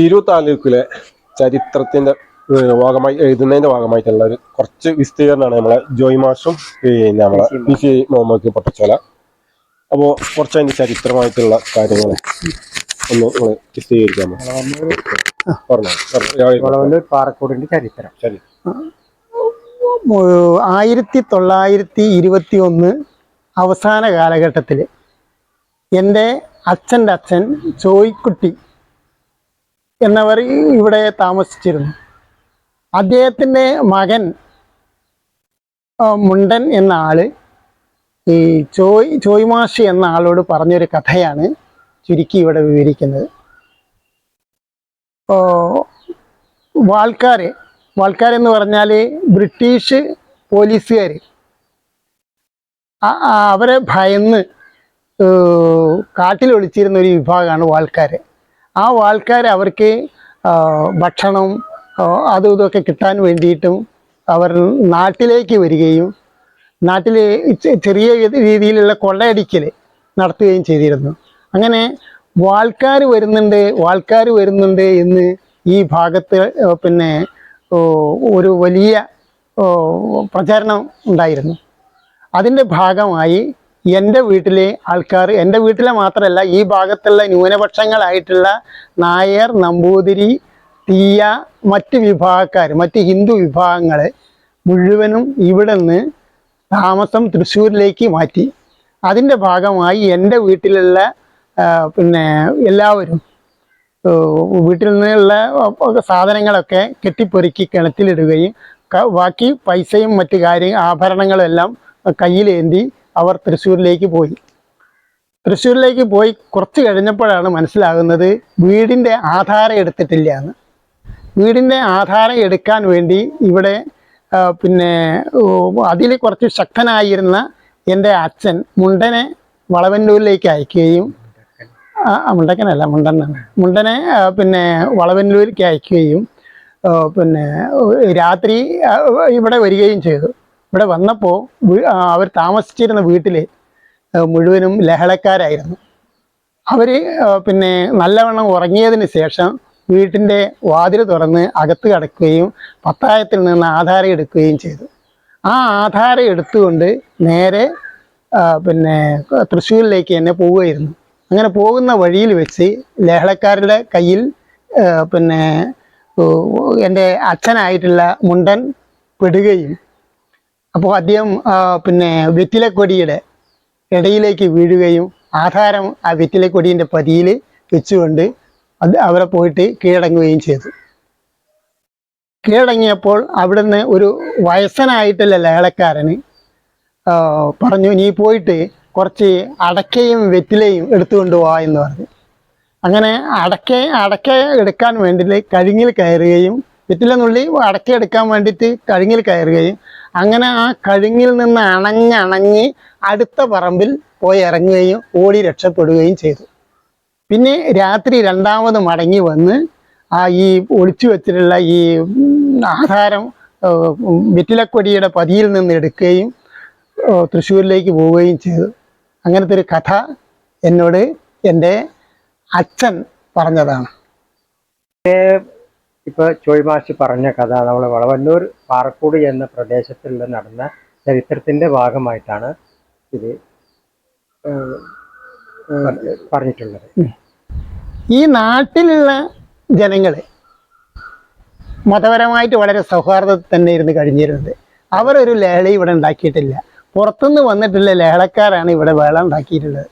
തിരൂർ താലൂക്കിലെ ചരിത്രത്തിന്റെ ഭാഗമായി എഴുതുന്നതിന്റെ ഭാഗമായിട്ടുള്ള ഒരു കുറച്ച് വിസ്തീർണമാണ് നമ്മളെ ജോയ് മാഷും പിന്നെ നമ്മളെ പി സി മുഹമ്മദ് പൊട്ടച്ചോല. അപ്പോ കുറച്ച് അതിന്റെ ചരിത്രമായിട്ടുള്ള കാര്യങ്ങൾ ഒന്ന് നിങ്ങൾ വിശദീകരിക്കാമോ പറഞ്ഞോ പാറക്കോടിന്റെ ചരിത്രം. ആയിരത്തി തൊള്ളായിരത്തി ഇരുപത്തി ഒന്ന് അവസാന കാലഘട്ടത്തിൽ എന്റെ അച്ഛന്റെ അച്ഛൻ ചോയ്ക്കുട്ടി എന്നവർ ഇവിടെ താമസിച്ചിരുന്നു. അദ്ദേഹത്തിന്റെ മകൻ മുണ്ടൻ എന്ന ആൾ ഈ ചോയ് ചോയ്മാഷി എന്ന ആളോട് പറഞ്ഞൊരു കഥയാണ് ചുരുക്കി ഇവിടെ വിവരിക്കുന്നത്. വാൾക്കാർ വാൾക്കാരെന്ന് പറഞ്ഞാൽ ബ്രിട്ടീഷ് പോലീസുകാർ അവരെ ഭയന്ന് കാട്ടിൽ ഒളിച്ചിരുന്ന ഒരു വിഭാഗമാണ് വാൾക്കാർ ആ ആൾക്കാർ അവർക്ക് ഭക്ഷണം അതും ഇതൊക്കെ കിട്ടാൻ വേണ്ടിയിട്ടും അവർ നാട്ടിലേക്ക് വരികയും നാട്ടിൽ ചെറിയ രീതിയിലുള്ള കൊള്ളയടിക്കൽ നടത്തുകയും ചെയ്തിരുന്നു. അങ്ങനെ വാൾക്കാർ വരുന്നുണ്ട് വാൾക്കാർ വരുന്നുണ്ട് എന്ന് ഈ ഭാഗത്ത് പിന്നെ ഒരു വലിയ പ്രചാരണം ഉണ്ടായിരുന്നു. അതിന്റെ ഭാഗമായി എന്റെ വീട്ടിലെ ആൾക്കാർ എന്റെ വീട്ടിലെ മാത്രമല്ല ഈ ഭാഗത്തുള്ള ന്യൂനപക്ഷങ്ങളായിട്ടുള്ള നായർ നമ്പൂതിരി തീയ മറ്റ് വിഭാഗക്കാർ മറ്റ് ഹിന്ദു വിഭാഗങ്ങൾ മുഴുവനും ഇവിടെ നിന്ന് താമസം തൃശ്ശൂരിലേക്ക് മാറ്റി. അതിന്റെ ഭാഗമായി എന്റെ വീട്ടിലുള്ള പിന്നെ എല്ലാവരും വീട്ടിൽ നിന്നുള്ള സാധനങ്ങളൊക്കെ കെട്ടിപ്പൊരുക്കി കിണറ്റിലിടുകയും ബാക്കി പൈസയും മറ്റു കാര്യ ആഭരണങ്ങളും എല്ലാം കയ്യിലേന്തി അവർ തൃശ്ശൂരിലേക്ക് പോയി. തൃശ്ശൂരിലേക്ക് പോയി കുറച്ച് കഴിഞ്ഞപ്പോഴാണ് മനസ്സിലാകുന്നത് വീടിന്റെ ആധാരം എടുത്തിട്ടില്ല എന്ന്. വീടിന്റെ ആധാരം എടുക്കാൻ വേണ്ടി ഇവിടെ പിന്നെ അതിൽ കുറച്ച് ശക്തനായിരുന്ന എന്റെ അച്ഛൻ മുണ്ടനെ വളവന്നൂരിലേക്ക് അയക്കുകയും മുണ്ടക്കനല്ല മുണ്ടനാണ് മുണ്ടനെ പിന്നെ വളവന്നൂരിലേക്ക് അയക്കുകയും പിന്നെ രാത്രി ഇവിടെ വരികയും ചെയ്തു. ഇവിടെ വന്നപ്പോൾ അവർ താമസിച്ചിരുന്ന വീട്ടിൽ മുഴുവനും ലഹളക്കാരായിരുന്നു. അവർ പിന്നെ നല്ലവണ്ണം ഉറങ്ങിയതിന് ശേഷം വീട്ടിന്റെ വാതിൽ തുറന്ന് അകത്ത് കടക്കുകയും പത്തായത്തിൽ നിന്ന് ആധാരം എടുക്കുകയും ചെയ്തു. ആ ആധാരം എടുത്തുകൊണ്ട് നേരെ പിന്നെ തൃശ്ശൂരിലേക്ക് തന്നെ പോവുകയായിരുന്നു. അങ്ങനെ പോകുന്ന വഴിയിൽ വെച്ച് ലഹളക്കാരുടെ കയ്യിൽ പിന്നെ എന്റെ അച്ഛനായിട്ടുള്ള മുണ്ടൻ പെടുകയും അപ്പോൾ അദ്ദേഹം പിന്നെ വെറ്റിലക്കൊടിയുടെ ഇടയിലേക്ക് വീഴുകയും ആധാരം ആ വെറ്റിലക്കൊടിന്റെ പതിയിൽ വെച്ചുകൊണ്ട് അത് അവരെ പോയിട്ട് കീഴടങ്ങുകയും ചെയ്തു. കീഴടങ്ങിയപ്പോൾ അവിടുന്ന് ഒരു വയസ്സനായിട്ടുള്ള ലേളക്കാരന് പറഞ്ഞു നീ പോയിട്ട് കുറച്ച് അടക്കയും വെറ്റിലയും എടുത്തുകൊണ്ട് പോവാ എന്ന് പറഞ്ഞു. അങ്ങനെ അടക്ക അടക്ക എടുക്കാൻ വേണ്ടിയിട്ട് കഴുങ്ങിൽ കയറുകയും വെറ്റില നുള്ളി അടക്ക എടുക്കാൻ വേണ്ടിയിട്ട് കഴുങ്ങിൽ കയറുകയും അങ്ങനെ ആ കഴുങ്ങിൽ നിന്ന് അണഞ്ഞണഞ്ഞ് അടുത്ത പറമ്പിൽ പോയി ഇറങ്ങുകയും ഓടി രക്ഷപ്പെടുകയും ചെയ്തു. പിന്നെ രാത്രി രണ്ടാമത് മടങ്ങി വന്ന് ആ ഈ ഒളിച്ചു വെച്ചിട്ടുള്ള ഈ ആധാരം വെറ്റിലക്കൊടിയുടെ പതിയിൽ നിന്ന് എടുക്കുകയും തൃശ്ശൂരിലേക്ക് പോവുകയും ചെയ്തു. അങ്ങനത്തെ ഒരു കഥ എന്നോട് എന്റെ അച്ഛൻ പറഞ്ഞതാണ്. ഇപ്പൊ ചോയ്മാഷി പറഞ്ഞ കഥ നമ്മൾ വളവന്നൂർ പാറക്കൂട് എന്ന പ്രദേശത്തിൽ നടന്ന ചരിത്രത്തിന്റെ ഭാഗമായിട്ടാണ് ഇത് പറഞ്ഞിട്ടുള്ളത്. ഈ നാട്ടിലുള്ള ജനങ്ങൾ മതപരമായിട്ട് വളരെ സൗഹാർദ്ദത്തിൽ തന്നെ ഇരുന്ന് കഴിഞ്ഞിരുന്നത്. അവരൊരു ലേള ഇവിടെ ഉണ്ടാക്കിയിട്ടില്ല. പുറത്തുനിന്ന് വന്നിട്ടുള്ള ലേളക്കാരാണ് ഇവിടെ വേള ഉണ്ടാക്കിയിട്ടുള്ളത്.